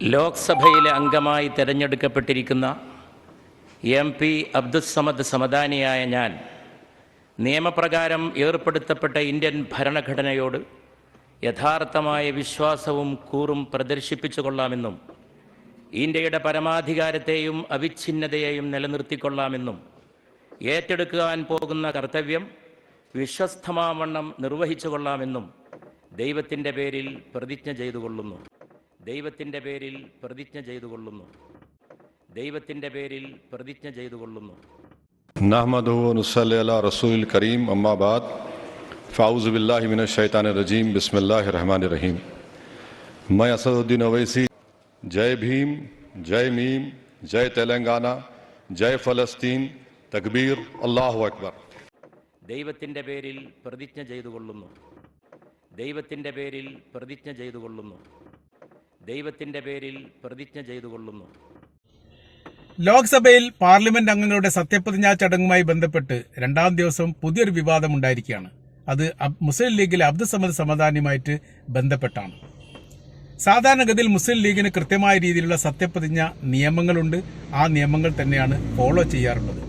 ലോക്സഭയിലെ അംഗമായി തിരഞ്ഞെടുക്കപ്പെട്ടിരിക്കുന്ന എം പി അബ്ദുസമദ് സമദാനിയായ ഞാൻ നിയമപ്രകാരം ഏർപ്പെടുത്തപ്പെട്ട ഇന്ത്യൻ ഭരണഘടനയോട് യഥാർത്ഥമായ വിശ്വാസവും കൂറും പ്രദർശിപ്പിച്ചു കൊള്ളാമെന്നും ഇന്ത്യയുടെ പരമാധികാരത്തെയും അവിഛിന്നതയെയും നിലനിർത്തിക്കൊള്ളാമെന്നും ഏറ്റെടുക്കുവാൻ പോകുന്ന കർത്തവ്യം വിശ്വസ്തമാവണ്ണം നിർവഹിച്ചു കൊള്ളാമെന്നും ദൈവത്തിന്റെ പേരിൽ പ്രതിജ്ഞ ചെയ്തുകൊള്ളുന്നു. ദൈവത്തിന്റെ പേരിൽ പ്രതിജ്ഞ ചെയ്തു കൊള്ളുന്നു ദൈവത്തിന്റെ പേരിൽ പ്രതിജ്ഞ ചെയ്തു കൊള്ളുന്നു റസൂൽ കരീം അമ്മാബാദ് ഫാউز باللہ من الشیطان الرجیم بسم اللہ الرحمن الرحیم میں اسد الدین اویسی جے بھیم جے میم جے تلنگانہ ജയ ഫലസ്തീൻ തക്ബീർ അള്ളാഹു അക്ബർ ദൈവത്തിന്റെ പേരിൽ പ്രതിജ്ഞ ചെയ്തു കൊള്ളുന്നു ദൈവത്തിന്റെ പേരിൽ പ്രതിജ്ഞ ചെയ്തു കൊള്ളുന്നു ദൈവത്തിന്റെ പേരിൽ പ്രതിജ്ഞ ചെയ്തുകൊള്ളുന്നു. ലോക്സഭയിൽ പാർലമെന്റ് അംഗങ്ങളുടെ സത്യപ്രതിജ്ഞാ ചടങ്ങുമായി ബന്ധപ്പെട്ട് രണ്ടാം ദിവസം പുതിയൊരു വിവാദം ഉണ്ടായിരിക്കുകയാണ്. അത് മുസ്ലിം ലീഗിലെ അബ്ദുസമദ് സമദാനിയുമായിട്ട് ബന്ധപ്പെട്ടാണ്. സാധാരണഗതിയിൽ മുസ്ലിം ലീഗിന് കൃത്യമായ രീതിയിലുള്ള സത്യപ്രതിജ്ഞ നിയമങ്ങളുണ്ട്. ആ നിയമങ്ങൾ തന്നെയാണ് ഫോളോ ചെയ്യാറുള്ളത്.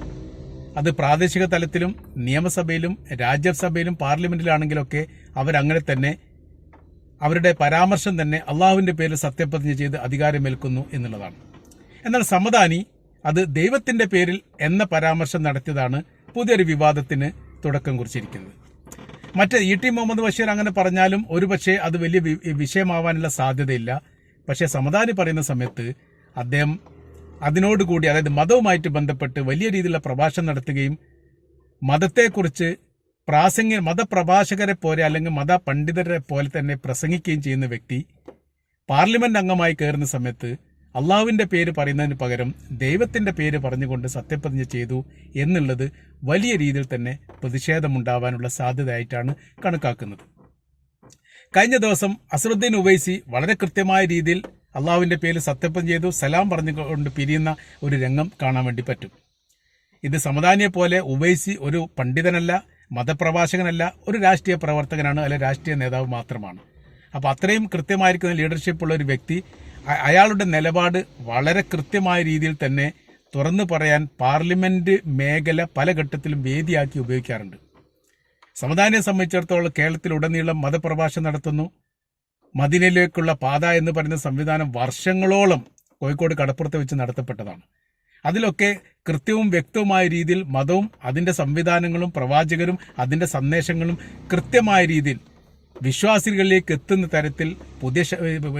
അത് പ്രാദേശിക തലത്തിലും നിയമസഭയിലും രാജ്യസഭയിലും പാർലമെന്റിലാണെങ്കിലൊക്കെ അവരങ്ങനെ തന്നെ അവരുടെ പരാമർശം തന്നെ അള്ളാഹുവിന്റെ പേരിൽ സത്യപ്രതിജ്ഞ ചെയ്ത് അധികാരമേൽക്കുന്നു എന്നുള്ളതാണ്. എന്നാൽ സമദാനി അത് ദൈവത്തിന്റെ പേരിൽ എന്ന പരാമർശം നടത്തിയതാണ് പുതിയൊരു വിവാദത്തിന് തുടക്കം കുറിച്ചിരിക്കുന്നത്. മറ്റ് ഇ ടി മുഹമ്മദ് ബഷീർ അങ്ങനെ പറഞ്ഞാലും ഒരുപക്ഷെ അത് വലിയ വിഷയമാവാനുള്ള സാധ്യതയില്ല. പക്ഷേ സമദാനി പറയുന്ന സമയത്ത് അദ്ദേഹം അതിനോടുകൂടി അതായത് മതവുമായിട്ട് ബന്ധപ്പെട്ട് വലിയ രീതിയിലുള്ള പ്രഭാഷണം നടത്തുകയും മതത്തെക്കുറിച്ച് പ്രാസംഗിക മതപ്രഭാഷകരെ പോലെ അല്ലെങ്കിൽ മതപണ്ഡിതരെ പോലെ തന്നെ പ്രസംഗിക്കുകയും ചെയ്യുന്ന വ്യക്തി പാർലമെന്റ് അംഗമായി കയറുന്ന സമയത്ത് അള്ളാഹുവിന്റെ പേര് പറയുന്നതിന് പകരം ദൈവത്തിന്റെ പേര് പറഞ്ഞുകൊണ്ട് സത്യപ്രതിജ്ഞ ചെയ്തു എന്നുള്ളത് വലിയ രീതിയിൽ തന്നെ പ്രതിഷേധമുണ്ടാവാനുള്ള സാധ്യതയായിട്ടാണ് കണക്കാക്കുന്നത്. കഴിഞ്ഞ ദിവസം അസറുദ്ദീൻ ഉവൈസി വളരെ കൃത്യമായ രീതിയിൽ അള്ളാഹുവിന്റെ പേര് സത്യപ്രതിജ്ഞ ചെയ്തു സലാം പറഞ്ഞുകൊണ്ട് പിരിയുന്ന ഒരു രംഗം കാണാൻ വേണ്ടി പറ്റും. ഇത് സമദാനിയെ പോലെ ഉവൈസി ഒരു പണ്ഡിതനല്ല മതപ്രഭാഷകനല്ല ഒരു രാഷ്ട്രീയ പ്രവർത്തകനാണ് അല്ലെ രാഷ്ട്രീയ നേതാവ് മാത്രമാണ്. അപ്പൊ അത്രയും കൃത്യമായിരിക്കുന്ന ലീഡർഷിപ്പ് ഉള്ള ഒരു വ്യക്തി അയാളുടെ നിലപാട് വളരെ കൃത്യമായ രീതിയിൽ തന്നെ തുറന്നു പറയാൻ പാർലമെന്റ് മേഖല പല ഘട്ടത്തിലും വേദിയാക്കി ഉപയോഗിക്കാറുണ്ട്. സമദാനിയെ സംബന്ധിച്ചിടത്തോളം കേരളത്തിലുടനീളം മതപ്രഭാഷണം നടത്തുന്നു. മദീനയിലേക്കുള്ള പാത എന്ന് പറയുന്ന സംവിധാനം വർഷങ്ങളോളം കോഴിക്കോട് കടപ്പുറത്ത് വെച്ച് നടത്തപ്പെട്ടതാണ്. അതിലൊക്കെ കൃത്യവും വ്യക്തവുമായ രീതിയിൽ മതവും അതിന്റെ സംവിധാനങ്ങളും പ്രവാചകരും അതിന്റെ സന്ദേശങ്ങളും കൃത്യമായ രീതിയിൽ വിശ്വാസികളിലേക്ക് എത്തുന്ന തരത്തിൽ പുതിയ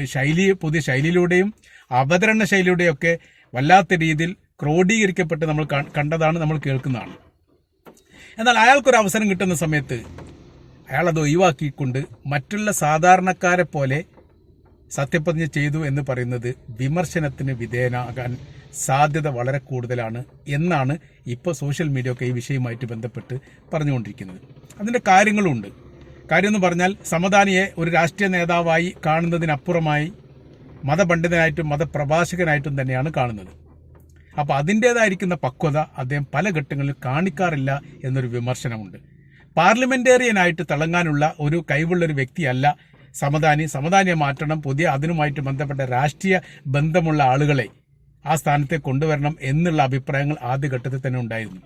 ശൈലി പുതിയ ശൈലിയിലൂടെയും അവതരണ ശൈലിയുടെയും ഒക്കെ വല്ലാത്ത രീതിയിൽ ക്രോഡീകരിക്കപ്പെട്ട് നമ്മൾ കണ്ടതാണ് നമ്മൾ കേൾക്കുന്നതാണ്. എന്നാൽ അയാൾക്കൊരു അവസരം കിട്ടുന്ന സമയത്ത് അയാൾ അത് ഒഴിവാക്കിക്കൊണ്ട് മറ്റുള്ള സാധാരണക്കാരെ പോലെ സത്യപ്രതിജ്ഞ ചെയ്തു എന്ന് പറയുന്നത് വിമർശനത്തിന് വിധേയനാകാൻ സാധ്യത വളരെ കൂടുതലാണ് എന്നാണ് ഇപ്പോൾ സോഷ്യൽ മീഡിയ ഒക്കെ ഈ വിഷയവുമായിട്ട് ബന്ധപ്പെട്ട് പറഞ്ഞുകൊണ്ടിരിക്കുന്നത്. അതിന്റെ കാര്യങ്ങളുണ്ട്. കാര്യം എന്ന് പറഞ്ഞാൽ സമദാനിയെ ഒരു രാഷ്ട്രീയ നേതാവായി കാണുന്നതിനപ്പുറമായി മതപണ്ഡിതനായിട്ടും മതപ്രഭാഷകനായിട്ടും തന്നെയാണ് കാണുന്നത്. അപ്പോൾ അതിന്റേതായിരിക്കുന്ന പക്വത അദ്ദേഹം പല ഘട്ടങ്ങളിൽ കാണിക്കാറില്ല എന്നൊരു വിമർശനമുണ്ട്. പാർലമെന്റേറിയനായിട്ട് തിളങ്ങാനുള്ള ഒരു കഴിവുള്ളൊരു വ്യക്തിയല്ല സമദാനി. സമദാനിയെ മാറ്റണം പുതിയ അതിനുമായിട്ട് ബന്ധപ്പെട്ട രാഷ്ട്രീയ ബന്ധമുള്ള ആളുകളെ ആ സ്ഥാനത്തെ കൊണ്ടുവരണം എന്നുള്ള അഭിപ്രായങ്ങൾ ആദ്യഘട്ടത്തിൽ തന്നെ ഉണ്ടായിരുന്നു.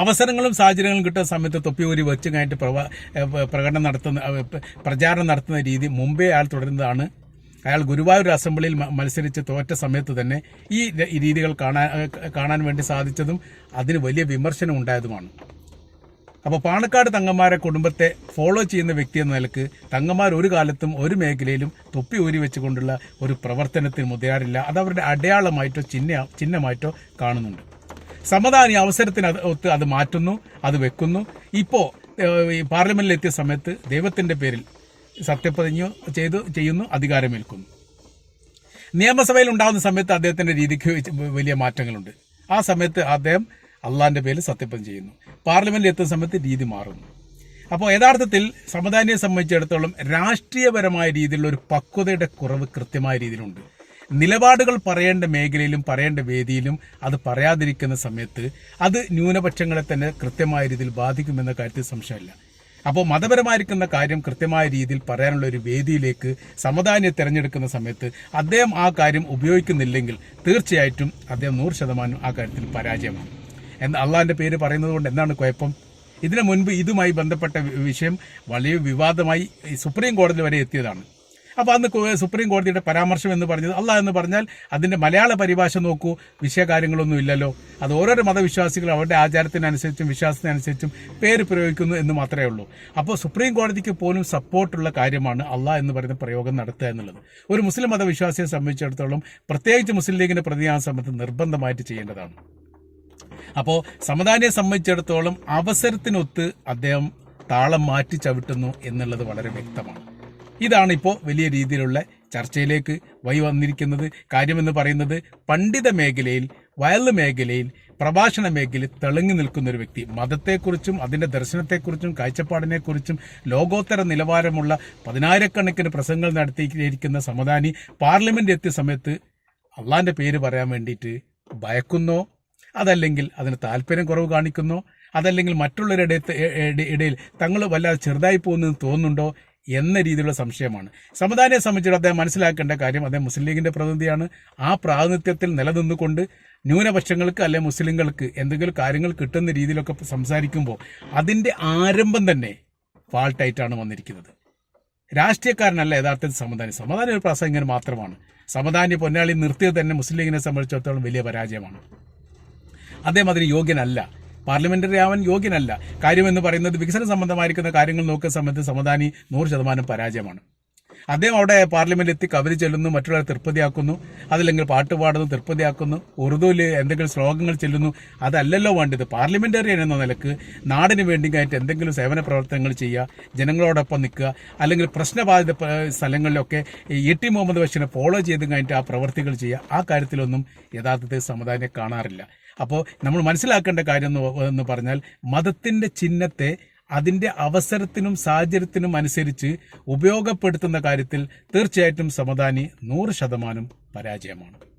അവസരങ്ങളും സാഹചര്യങ്ങളും കിട്ടുന്ന സമയത്ത് തൊപ്പിയൂരി വെച്ച് കഴിഞ്ഞിട്ട് പ്രകടനം നടത്തുന്ന പ്രചാരണം നടത്തുന്ന രീതി മുമ്പേ അയാൾ തുടരുന്നതാണ്. അയാൾ ഗുരുവായൂർ അസംബ്ലിയിൽ മത്സരിച്ച് തോറ്റ സമയത്ത് തന്നെ ഈ രീതികൾ കാണാൻ കാണാൻ വേണ്ടി സാധിച്ചതും അതിന് വലിയ വിമർശനം ഉണ്ടായതുമാണ്. അപ്പോൾ പാണക്കാട് തങ്ങന്മാരെ കുടുംബത്തെ ഫോളോ ചെയ്യുന്ന വ്യക്തി എന്ന നിലയ്ക്ക് തങ്ങന്മാർ ഒരു കാലത്തും ഒരു മേഖലയിലും തൊപ്പി ഊരി വെച്ചുകൊണ്ടുള്ള ഒരു പ്രവർത്തനത്തിൽ മുതയാറില്ല അത് അവരുടെ അടയാളമായിട്ടോ ചിഹ്ന ചിഹ്നമായിട്ടോ കാണുന്നുണ്ട്. സമതാനി അവസരത്തിന് അത് ഒത്ത് അത് മാറ്റുന്നു അത് വെക്കുന്നു. ഇപ്പോൾ പാർലമെന്റിലെത്തിയ സമയത്ത് ദൈവത്തിന്റെ പേരിൽ സത്യപ്രതിജ്ഞ ചെയ്തു ചെയ്യുന്നു അധികാരമേൽക്കുന്നു. നിയമസഭയിൽ ഉണ്ടാകുന്ന സമയത്ത് അദ്ദേഹത്തിന്റെ രീതിക്ക് വലിയ മാറ്റങ്ങളുണ്ട്. ആ സമയത്ത് അദ്ദേഹം അള്ളാന്റെ പേരിൽ സത്യപ്രതിജ്ഞ ചെയ്യുന്നു. പാർലമെന്റിൽ എത്തുന്ന സമയത്ത് രീതി മാറുന്നു. അപ്പോൾ യഥാർത്ഥത്തിൽ സമുദായനെ സംബന്ധിച്ചിടത്തോളം രാഷ്ട്രീയപരമായ രീതിയിലുള്ള ഒരു പക്വതയുടെ കുറവ് കൃത്യമായ രീതിയിലുണ്ട്. നിലപാടുകൾ പറയേണ്ട മേഖലയിലും പറയേണ്ട വേദിയിലും അത് പറയാതിരിക്കുന്ന സമയത്ത് അത് ന്യൂനപക്ഷങ്ങളെ തന്നെ കൃത്യമായ രീതിയിൽ ബാധിക്കുമെന്ന കാര്യത്തിൽ സംശയമില്ല. അപ്പോൾ മതപരമായിരിക്കുന്ന കാര്യം കൃത്യമായ രീതിയിൽ പറയാനുള്ള ഒരു വേദിയിലേക്ക് സമുദായനെ തിരഞ്ഞെടുക്കുന്ന സമയത്ത് അദ്ദേഹം ആ കാര്യം ഉപയോഗിക്കുന്നില്ലെങ്കിൽ തീർച്ചയായിട്ടും അദ്ദേഹം നൂറ് ശതമാനം ആ കാര്യത്തിൽ പരാജയമാണ്. എന്ന് അള്ളാഹിന്റെ പേര് പറയുന്നത് കൊണ്ട് എന്താണ് കുഴപ്പം? ഇതിനു മുൻപ് ഇതുമായി ബന്ധപ്പെട്ട വിഷയം വലിയ വിവാദമായി സുപ്രീം കോടതി വരെ എത്തിയതാണ്. അപ്പോൾ അന്ന് സുപ്രീം കോടതിയുടെ പരാമർശം എന്ന് പറഞ്ഞത് അള്ളാഹ് എന്ന് പറഞ്ഞാൽ അതിന്റെ മലയാള പരിഭാഷ നോക്കൂ വിഷയകാര്യങ്ങളൊന്നും ഇല്ലല്ലോ. അത് ഓരോരോ മതവിശ്വാസികൾ അവരുടെ ആചാരത്തിനനുസരിച്ചും വിശ്വാസത്തിനനുസരിച്ചും പേര് പ്രയോഗിക്കുന്നു എന്ന് മാത്രമേ ഉള്ളൂ. അപ്പോൾ സുപ്രീം കോടതിക്ക് പോലും സപ്പോർട്ടുള്ള കാര്യമാണ് അള്ളാഹ് എന്ന് പറയുന്ന പ്രയോഗം നടത്തുക എന്നുള്ളത്. ഒരു മുസ്ലിം മതവിശ്വാസിയെ സംബന്ധിച്ചിടത്തോളം പ്രത്യേകിച്ച് മുസ്ലിം ലീഗിന്റെ പ്രതിനിധാന സമയത്ത് നിർബന്ധമായിട്ട് ചെയ്യേണ്ടതാണ്. അപ്പോൾ സമദാനിയെ സംബന്ധിച്ചിടത്തോളം അവസരത്തിനൊത്ത് അദ്ദേഹം താളം മാറ്റി ചവിട്ടുന്നു എന്നുള്ളത് വളരെ വ്യക്തമാണ്. ഇതാണ് ഇപ്പോൾ വലിയ രീതിയിലുള്ള ചർച്ചയിലേക്ക് വഴി വന്നിരിക്കുന്നത്. കാര്യമെന്ന് പറയുന്നത് പണ്ഡിത മേഖലയിൽ വയൽ മേഖലയിൽ പ്രഭാഷണ മേഖലയിൽ തിളങ്ങി നിൽക്കുന്ന ഒരു വ്യക്തി. മതത്തെക്കുറിച്ചും അതിന്റെ ദർശനത്തെക്കുറിച്ചും കാഴ്ചപ്പാടിനെക്കുറിച്ചും ലോകോത്തര നിലവാരമുള്ള പതിനായിരക്കണക്കിന് പ്രസംഗങ്ങൾ നടത്തിയിരിക്കുന്ന സമദാനി പാർലമെന്റ് എത്തിയ സമയത്ത് അള്ളാന്റെ പേര് പറയാൻ വേണ്ടിയിട്ട് ഭയക്കുന്നോ അതല്ലെങ്കിൽ അതിന് താല്പര്യം കുറവ് കാണിക്കുന്നോ. അതല്ലെങ്കിൽ മറ്റുള്ളവരുടെ ഇടയിൽ തങ്ങൾ വല്ലാതെ ചെറുതായി പോകുന്നത് തോന്നുന്നുണ്ടോ എന്ന രീതിയിലുള്ള സംശയമാണ്. സമുദായത്തെ സംബന്ധിച്ചിടത്തോളം അദ്ദേഹം മനസ്സിലാക്കേണ്ട കാര്യം അദ്ദേഹം മുസ്ലിം ലീഗിന്റെ പ്രതിനിധിയാണ്. ആ പ്രാതിനിധ്യത്തിൽ നിലനിന്നുകൊണ്ട് ന്യൂനപക്ഷങ്ങൾക്ക് അല്ലെ മുസ്ലിങ്ങൾക്ക് എന്തെങ്കിലും കാര്യങ്ങൾ കിട്ടുന്ന രീതിയിലൊക്കെ സംസാരിക്കുമ്പോൾ അതിന്റെ ആരംഭം തന്നെ ഫാൾട്ടായിട്ടാണ് വന്നിരിക്കുന്നത്. രാഷ്ട്രീയക്കാരനല്ല യഥാർത്ഥത്തിൽ സമുദായം. സമുദായം ഒരു പ്രസംഗൻ മാത്രമാണ്. സമുദായ പൊന്നാളി നിർത്തിയത് തന്നെ മുസ്ലിം ലീഗിനെ സംബന്ധിച്ചിടത്തോളം വലിയ പരാജയമാണ്. അദ്ദേഹം അതിന് യോഗ്യനല്ല. പാർലമെന്ററി ആവാൻ യോഗ്യനല്ല. കാര്യമെന്ന് പറയുന്നത് വികസന സംബന്ധമായിരിക്കുന്ന കാര്യങ്ങൾ നോക്കുന്ന സമയത്ത് സമദാനി നൂറ് ശതമാനം പരാജയമാണ്. അദ്ദേഹം അവിടെ പാർലമെന്റിൽ എത്തി കവിത ചെല്ലുന്നു മറ്റുള്ളവരെ തൃപ്തിയാക്കുന്നു. അതല്ലെങ്കിൽ പാട്ട് പാടുന്നു തൃപ്തിയാക്കുന്നു. ഉറുദുവിൽ എന്തെങ്കിലും ശ്ലോകങ്ങൾ ചെല്ലുന്നു. അതല്ലല്ലോ വേണ്ടത്. പാർലമെന്ററിയൻ എന്ന നിലയ്ക്ക് നാടിന് വേണ്ടിയായിട്ട് എന്തെങ്കിലും സേവന പ്രവർത്തനങ്ങൾ ചെയ്യുക ജനങ്ങളോടൊപ്പം നിൽക്കുക അല്ലെങ്കിൽ പ്രശ്നബാധിത സ്ഥലങ്ങളിലൊക്കെ എ ടി മുഹമ്മദ് ബഷീനെ ഫോളോ ചെയ്ത് കഴിഞ്ഞിട്ട് ആ പ്രവർത്തികൾ ചെയ്യുക ആ കാര്യത്തിലൊന്നും യഥാർത്ഥത്തിൽ സമുദായം കാണാറില്ല. അപ്പോൾ നമ്മൾ മനസ്സിലാക്കേണ്ട കാര്യം എന്ന് പറഞ്ഞാൽ മതത്തിന്റെ ചിഹ്നത്തെ അതിന്റെ അവസരത്തിനും സാഹചര്യത്തിനും അനുസരിച്ച് ഉപയോഗപ്പെടുത്തുന്ന കാര്യത്തിൽ തീർച്ചയായിട്ടും സമദാനി നൂറ് ശതമാനം പരാജയമാണ്.